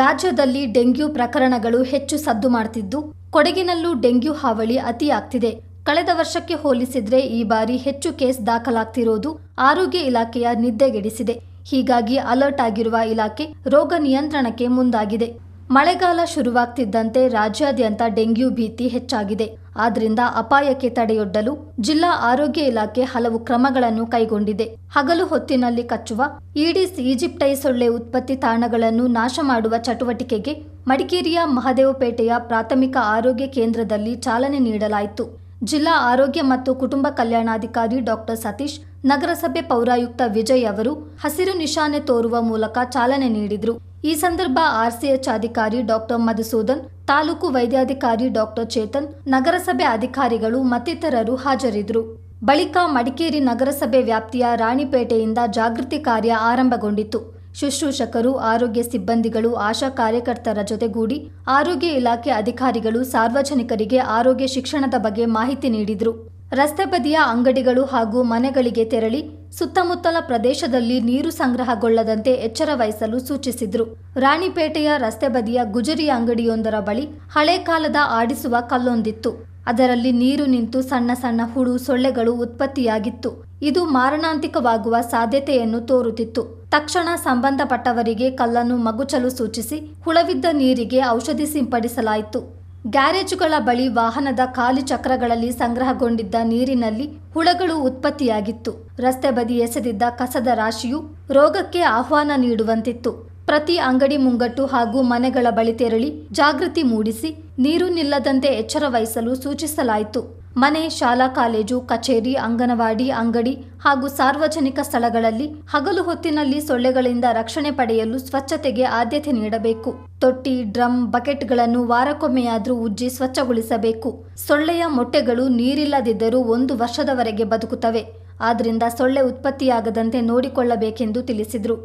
ರಾಜ್ಯದಲ್ಲಿ ಡೆಂಗ್ಯೂ ಪ್ರಕರಣಗಳು ಹೆಚ್ಚು ಸದ್ದು ಮಾಡ್ತಿದ್ದು, ಕೊಡಗಿನಲ್ಲೂ ಡೆಂಗ್ಯೂ ಹಾವಳಿ ಅತಿಯಾಗ್ತಿದೆ. ಕಳೆದ ವರ್ಷಕ್ಕೆ ಹೋಲಿಸಿದ್ರೆ ಈ ಬಾರಿ ಹೆಚ್ಚು ಕೇಸ್ ದಾಖಲಾಗ್ತಿರೋದು ಆರೋಗ್ಯ ಇಲಾಖೆಯ ನಿದ್ದೆಗೆಡಿಸಿದೆ. ಹೀಗಾಗಿ ಅಲರ್ಟ್ ಆಗಿರುವ ಇಲಾಖೆ ರೋಗ ನಿಯಂತ್ರಣಕ್ಕೆ ಮುಂದಾಗಿದೆ. ಮಳೆಗಾಲ ಶುರುವಾಗ್ತಿದ್ದಂತೆ ರಾಜ್ಯಾದ್ಯಂತ ಡೆಂಗ್ಯೂ ಭೀತಿ ಹೆಚ್ಚಾಗಿದೆ. ಆದ್ರಿಂದ ಅಪಾಯಕ್ಕೆ ತಡೆಯೊಡ್ಡಲು ಜಿಲ್ಲಾ ಆರೋಗ್ಯ ಇಲಾಖೆ ಹಲವು ಕ್ರಮಗಳನ್ನು ಕೈಗೊಂಡಿದೆ. ಹಗಲು ಹೊತ್ತಿನಲ್ಲಿ ಕಚ್ಚುವ ಈಡಿಸ್ ಈಜಿಪ್ಟೈ ಸೊಳ್ಳೆ ಉತ್ಪತ್ತಿ ತಾಣಗಳನ್ನು ನಾಶ ಮಾಡುವ ಚಟುವಟಿಕೆಗೆ ಮಡಿಕೇರಿಯ ಮಹದೇವಪೇಟೆಯ ಪ್ರಾಥಮಿಕ ಆರೋಗ್ಯ ಕೇಂದ್ರದಲ್ಲಿ ಚಾಲನೆ ನೀಡಲಾಯಿತು. ಜಿಲ್ಲಾ ಆರೋಗ್ಯ ಮತ್ತು ಕುಟುಂಬ ಕಲ್ಯಾಣಾಧಿಕಾರಿ ಡಾಕ್ಟರ್ ಸತೀಶ್, ನಗರಸಭೆ ಪೌರಾಯುಕ್ತ ವಿಜಯ್ ಅವರು ಹಸಿರು ನಿಶಾನೆ ತೋರುವ ಮೂಲಕ ಚಾಲನೆ ನೀಡಿದರು. ಈ ಸಂದರ್ಭ ಆರ್ಸಿಎಚ್ ಅಧಿಕಾರಿ ಡಾಕ್ಟರ್ ಮಧುಸೂದನ್ ತಾಲೂಕು ವೈದ್ಯಾಧಿಕಾರಿ ಡಾಕ್ಟರ್ ಚೇತನ್, ನಗರಸಭೆ ಅಧಿಕಾರಿಗಳು ಮತ್ತಿತರರು ಹಾಜರಿದ್ದರು. ಬಳಿಕ ಮಡಿಕೇರಿ ನಗರಸಭೆ ವ್ಯಾಪ್ತಿಯ ರಾಣಿಪೇಟೆಯಿಂದ ಜಾಗೃತಿ ಕಾರ್ಯ ಆರಂಭಗೊಂಡಿತು ಶುಶ್ರೂಷಕರು, ಆರೋಗ್ಯ ಸಿಬ್ಬಂದಿಗಳು, ಆಶಾ ಕಾರ್ಯಕರ್ತರ ಜೊತೆಗೂಡಿ ಆರೋಗ್ಯ ಇಲಾಖೆ ಅಧಿಕಾರಿಗಳು ಸಾರ್ವಜನಿಕರಿಗೆ ಆರೋಗ್ಯ ಶಿಕ್ಷಣದ ಬಗ್ಗೆ ಮಾಹಿತಿ ನೀಡಿದರು. ರಸ್ತೆ ಬದಿಯ ಅಂಗಡಿಗಳು ಹಾಗೂ ಮನೆಗಳಿಗೆ ತೆರಳಿ ಸುತ್ತಮುತ್ತಲ ಪ್ರದೇಶದಲ್ಲಿ ನೀರು ಸಂಗ್ರಹಗೊಳ್ಳದಂತೆ ಎಚ್ಚರ ವಹಿಸಲು ಸೂಚಿಸಿದ್ರು. ರಾಣಿಪೇಟೆಯ ರಸ್ತೆ ಬದಿಯ ಗುಜರಿ ಅಂಗಡಿಯೊಂದರ ಬಳಿ ಹಳೆ ಕಾಲದ ಆಡಿಸುವ ಕಲ್ಲೊಂದಿತ್ತು. ಅದರಲ್ಲಿ ನೀರು ನಿಂತು ಸಣ್ಣ ಸಣ್ಣ ಹುಳು ಸೊಳ್ಳೆಗಳು ಉತ್ಪತ್ತಿಯಾಗಿತ್ತು. ಇದು ಮಾರಣಾಂತಿಕವಾಗುವ ಸಾಧ್ಯತೆಯನ್ನು ತೋರುತ್ತಿತ್ತು. ತಕ್ಷಣ ಸಂಬಂಧಪಟ್ಟವರಿಗೆ ಕಲ್ಲನ್ನು ಮಗುಚಲು ಸೂಚಿಸಿ ಹುಳವಿದ್ದ ನೀರಿಗೆ ಔಷಧಿ ಸಿಂಪಡಿಸಲಾಯಿತು. ಗ್ಯಾರೇಜುಗಳ ಬಳಿ ವಾಹನದ ಖಾಲಿ ಚಕ್ರಗಳಲ್ಲಿ ಸಂಗ್ರಹಗೊಂಡಿದ್ದ ನೀರಿನಲ್ಲಿ ಹುಳಗಳು ಉತ್ಪತ್ತಿಯಾಗಿತ್ತು. ರಸ್ತೆ ಬದಿ ಎಸೆದಿದ್ದ ಕಸದ ರಾಶಿಯು ರೋಗಕ್ಕೆ ಆಹ್ವಾನ ನೀಡುವಂತಿತ್ತು. ಪ್ರತಿ ಅಂಗಡಿ ಮುಂಗಟ್ಟು ಹಾಗೂ ಮನೆಗಳ ಬಳಿ ತೆರಳಿ ಜಾಗೃತಿ ಮೂಡಿಸಿ ನೀರು ನಿಲ್ಲದಂತೆ ಎಚ್ಚರ ವಹಿಸಲು ಸೂಚಿಸಲಾಯಿತು. ಮನೆ, ಶಾಲಾ, ಕಾಲೇಜು, ಕಚೇರಿ, ಅಂಗನವಾಡಿ, ಅಂಗಡಿ ಹಾಗೂ ಸಾರ್ವಜನಿಕ ಸ್ಥಳಗಳಲ್ಲಿ ಹಗಲು ಹೊತ್ತಿನಲ್ಲಿ ಸೊಳ್ಳೆಗಳಿಂದ ರಕ್ಷಣೆ ಪಡೆಯಲು ಸ್ವಚ್ಛತೆಗೆ ಆದ್ಯತೆ ನೀಡಬೇಕು. ತೊಟ್ಟಿ, ಡ್ರಮ್, ಬಕೆಟ್ಗಳನ್ನು ವಾರಕ್ಕೊಮ್ಮೆಯಾದರೂ ಉಜ್ಜಿ ಸ್ವಚ್ಛಗೊಳಿಸಬೇಕು. ಸೊಳ್ಳೆಯ ಮೊಟ್ಟೆಗಳು ನೀರಿಲ್ಲದಿದ್ದರೂ ಒಂದು ವರ್ಷದವರೆಗೆ ಬದುಕುತ್ತವೆ. ಆದ್ದರಿಂದ ಸೊಳ್ಳೆ ಉತ್ಪತ್ತಿಯಾಗದಂತೆ ನೋಡಿಕೊಳ್ಳಬೇಕೆಂದು ತಿಳಿಸಿದರು.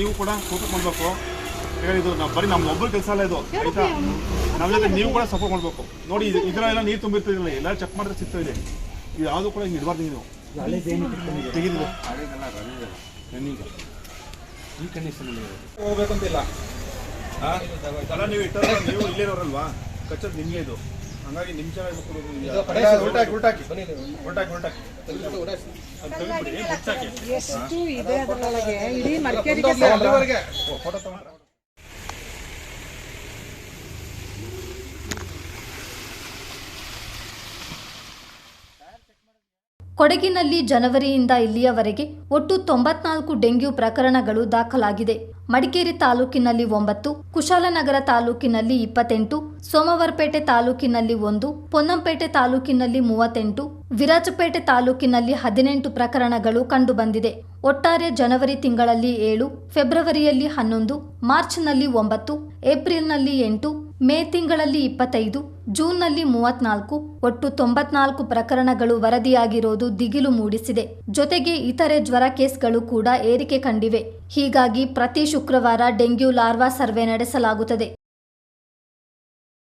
ನೀವು ಕೂಡ ಬರೀ ನಮ್ಮ ಒಬ್ಬರು ಕೆಲಸ ಅಲ್ಲ ಇದು. ನಮ್ಮ ಜೊತೆ ನೀವು ಕೂಡ ಸಪೋರ್ಟ್ ಮಾಡಬೇಕು. ನೋಡಿ ಇದು ಇದರೆಲ್ಲ ನೀರು ತುಂಬಿರ್ತಿರಲಿಲ್ಲ ಎಲ್ಲ ಚೆಕ್ ಮಾಡಿದ್ರೆ ಸಿಗ್ತಾ ಇದೆ. ಇದು ಯಾವುದು ಕೂಡ ಹಿಂಗೆ ಇಡಬಾರ್ದು ನೀವು ತೆಗೆದಿದೆ. ಈ ಕಂಡೀಷನ್ ಹೋಗ್ಬೇಕಂತಿಲ್ಲ ಅಲ್ಲ ನೀವು ಇಟ್ಟರೆ ನೀವು ಇಲ್ಲೇನವರಲ್ವಾ ಕಚ್ಚೋದು ನಿಮಗೆ ಇದು. ಹಂಗಾಗಿ ನಿಮ್ಮ ಚೆನ್ನಾಗಿ ಉಲ್ಟಾಕಿ ಉಲ್ಟಾಕಿ. ಉಲ್ಟಾಕಿ ಉಲ್ಟಾಕಿ. ಅದು ತೆಗೆದ್ಬಿಡಿ ಮುಚ್ಚಾಕಿ. ಎಷ್ಟು ಇದೆ ಅದರೊಳಗೆ? ಇಡೀ ಮಡಿಕೇರಿಗೆ ಫೋಟೋ ತಗೊಂಡ್ರೆ. ಕೊಡಗಿನಲ್ಲಿ ಜನವರಿಯಿಂದ ಇಲ್ಲಿಯವರೆಗೆ ಒಟ್ಟು ತೊಂಬತ್ನಾಲ್ಕು ಡೆಂಗ್ಯೂ ಪ್ರಕರಣಗಳು ದಾಖಲಾಗಿದೆ. ಮಡಿಕೇರಿ ತಾಲೂಕಿನಲ್ಲಿ ಒಂಬತ್ತು, ಕುಶಾಲನಗರ ತಾಲೂಕಿನಲ್ಲಿ ಇಪ್ಪತ್ತೆಂಟು, ಸೋಮವಾರಪೇಟೆ ತಾಲೂಕಿನಲ್ಲಿ ಒಂದು, ಪೊನ್ನಂಪೇಟೆ ತಾಲೂಕಿನಲ್ಲಿ ಮೂವತ್ತೆಂಟು, ವಿರಾಜಪೇಟೆ ತಾಲೂಕಿನಲ್ಲಿ ಹದಿನೆಂಟು ಪ್ರಕರಣಗಳು ಕಂಡುಬಂದಿದೆ. ಒಟ್ಟಾರೆ ಜನವರಿ ತಿಂಗಳಲ್ಲಿ ಏಳು, ಫೆಬ್ರವರಿಯಲ್ಲಿ ಹನ್ನೊಂದು, ಮಾರ್ಚ್ನಲ್ಲಿ ಒಂಬತ್ತು, ಏಪ್ರಿಲ್ನಲ್ಲಿ ಎಂಟು ಮೇ ತಿಂಗಳಲ್ಲಿ ಇಪ್ಪತ್ತೈದು, ಜೂನ್ನಲ್ಲಿ ಮೂವತ್ನಾಲ್ಕು, ಒಟ್ಟು ತೊಂಬತ್ನಾಲ್ಕು ಪ್ರಕರಣಗಳು ವರದಿಯಾಗಿರೋದು ದಿಗಿಲು ಮೂಡಿಸಿದೆ. ಜೊತೆಗೆ ಇತರೆ ಜ್ವರ ಕೇಸ್ಗಳು ಕೂಡ ಏರಿಕೆ ಕಂಡಿವೆ. ಹೀಗಾಗಿ ಪ್ರತಿ ಶುಕ್ರವಾರ ಡೆಂಗ್ಯೂ ಲಾರ್ವಾ ಸರ್ವೆ ನಡೆಸಲಾಗುತ್ತದೆ.